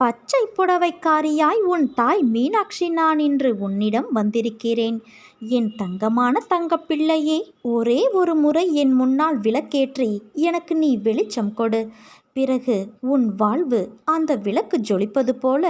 பச்சை புடவைக்காரியாய் உன் தாய் மீனாட்சி நான் இன்று உன்னிடம் வந்திருக்கிறேன். என் தங்கமான தங்கப்பிள்ளையே ஒரே ஒரு முறை என் முன்னால் விளக்கேற்றி எனக்கு நீ வெளிச்சம் கொடு. பிறகு உன் வாழ்வு அந்த விளக்கு ஜொலிப்பது போல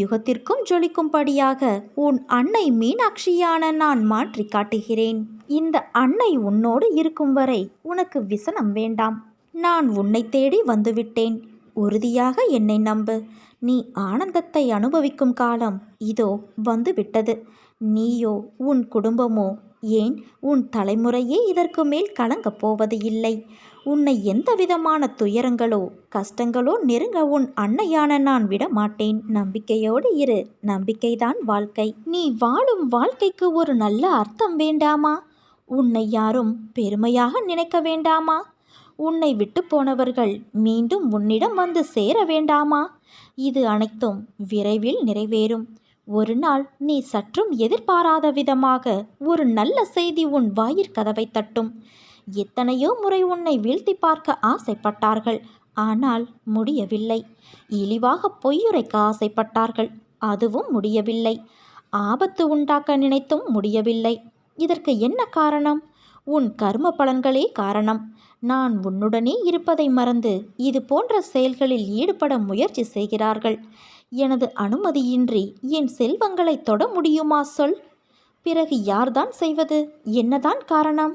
யுகத்திற்கும் ஜொலிக்கும்படியாக உன் அன்னை மீனாட்சியான நான் மாற்றி காட்டுகிறேன். இந்த அன்னை உன்னோடு இருக்கும் வரை உனக்கு விசனம் வேண்டாம். நான் உன்னை தேடி வந்துவிட்டேன். உறுதியாக என்னை நம்பு. நீ ஆனந்தத்தை அனுபவிக்கும் காலம் இதோ வந்துவிட்டது. நீயோ உன் குடும்பமோ ஏன் உன் தலைமுறையே இதற்கு மேல் கலங்கப் போவது இல்லை? உன்னை எந்த விதமான துயரங்களோ கஷ்டங்களோ நெருங்க உன் அன்னையான நான் விட மாட்டேன். நம்பிக்கையோடு இரு. நம்பிக்கைதான் வாழ்க்கை. நீ வாழும் வாழ்க்கைக்கு ஒரு நல்ல அர்த்தம் வேண்டாமா? உன்னை யாரும் பெருமையாக நினைக்க வேண்டாமா? உன்னை விட்டு போனவர்கள் மீண்டும் உன்னிடம் வந்து சேர வேண்டாமா? இது அனைத்தும் விரைவில் நிறைவேறும். ஒரு நாள் நீ சற்றும் எதிர்பாராத விதமாக ஒரு நல்ல செய்தி உன் வாயிற்கதவை தட்டும். எத்தனையோ முறை உன்னை வீழ்த்தி பார்க்க ஆசைப்பட்டார்கள் ஆனால் முடியவில்லை. இழிவாக பொய்யுரைக்க ஆசைப்பட்டார்கள் அதுவும் முடியவில்லை. ஆபத்து உண்டாக்க நினைத்தும் முடியவில்லை. இதற்கு என்ன காரணம்? உன் கர்ம பலன்களே காரணம். நான் உன்னுடனே இருப்பதை மறந்து இது போன்ற செயல்களில் ஈடுபட முயற்சி செய்கிறார்கள். எனது அனுமதியின்றி என் செல்வங்களை தொட முடியுமா சொல். பிறகு யார்தான் செய்வது? என்னதான் காரணம்?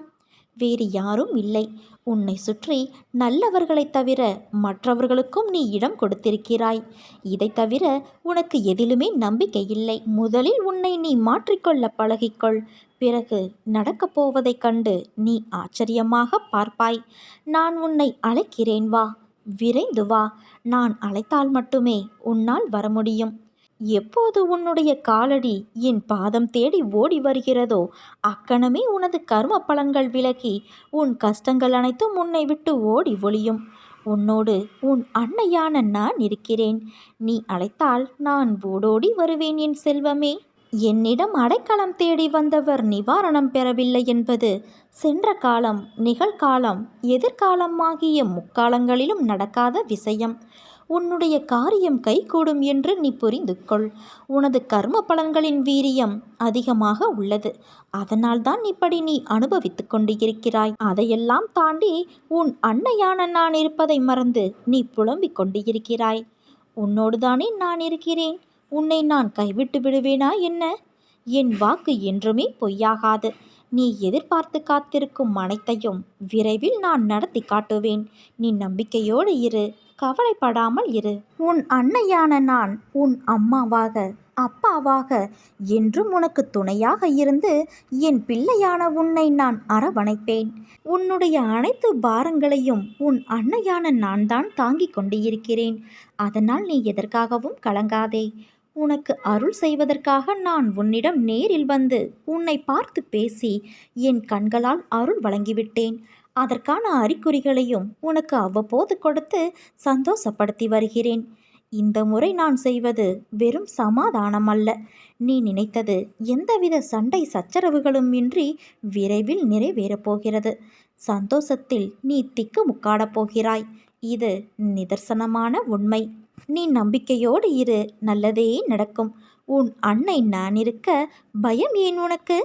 வேறு யாரும் இல்லை. உன்னை சுற்றி நல்லவர்களைத் தவிர மற்றவர்களுக்கும் நீ இடம் கொடுத்திருக்கிறாய். இதை தவிர உனக்கு எதிலுமே நம்பிக்கை இல்லை. முதலில் உன்னை நீ மாற்றிக்கொள்ள பழகிக்கொள். பிறகு நடக்கப் போவதைக் கண்டு நீ ஆச்சரியமாக பார்ப்பாய். நான் உன்னை அழைக்கிறேன் வா. விரைந்து வா. நான் அழைத்தால் மட்டுமே உன்னால் வர முடியும். எப்போது உன்னுடைய காலடி என் பாதம் தேடி ஓடி வருகிறதோ அக்கணமே உனது கர்ம பலன்கள் விலகி உன் கஷ்டங்கள் அனைத்தும் உன்னை விட்டு ஓடி ஒளியும். உன்னோடு உன் அன்னையான நான் இருக்கிறேன். நீ அழைத்தால் நான் ஓடோடி வருவேன் என் செல்வமே. என்னிடம் அடைக்கலம் தேடி வந்தவர் நிவாரணம் பெறவில்லை என்பது சென்ற காலம் நிகழ்காலம் எதிர்காலம் ஆகிய முக்காலங்களிலும் நடக்காத விஷயம். உன்னுடைய காரியம் கைகூடும் என்று நீ புரிந்து கொள் உனது கர்ம பலன்களின் வீரியம் அதிகமாக உள்ளது. அதனால்தான் இப்படி நீ அனுபவித்து கொண்டு இருக்கிறாய் அதையெல்லாம் தாண்டி உன் அன்னையான நான் இருப்பதை மறந்து நீ புலம்பிக் கொண்டு இருக்கிறாய் உன்னோடுதானே நான் இருக்கிறேன். உன்னை நான் கைவிட்டு விடுவேனா என்ன? என் வாக்கு என்றுமே பொய்யாகாது. நீ எதிர்பார்த்து காத்திருக்கும் அனைத்தையும் விரைவில் நான் நடத்தி காட்டுவேன். நீ நம்பிக்கையோடு இரு. கவலைப்படாமல் இரு. உன் அன்னையான நான் உன் அம்மாவாக அப்பாவாக என்றும் உனக்கு துணையாக இருந்து என் பிள்ளையான உன்னை நான் அரவணைப்பேன். உன்னுடைய அனைத்து பாரங்களையும் உன் அன்னையான நான் தான் தாங்கிக் கொண்டு இருக்கிறேன் அதனால் நீ எதற்காகவும் கலங்காதே. உனக்கு அருள் செய்வதற்காக நான் உன்னிடம் நேரில் வந்து உன்னை பார்த்து பேசி என் கண்களால் அருள் வழங்கிவிட்டேன். அதற்கான அறிகுறிகளையும் உனக்கு அவ்வப்போது கொடுத்து சந்தோஷப்படுத்தி வருகிறேன். இந்த முறை நான் செய்வது வெறும் சமாதானம் அல்ல நீ நினைத்தது எந்தவித சண்டை சச்சரவுகளும் இன்றி விரைவில் நிறைவேறப் போகிறது. சந்தோஷத்தில் நீ திக்கு முக்காடப் போகிறாய். இது நிதர்சனமான உண்மை. நீ நம்பிக்கையோடு இரு. நல்லதே நடக்கும். உன் அன்னை நான் இருக்க பயம் ஏன் உனக்கு?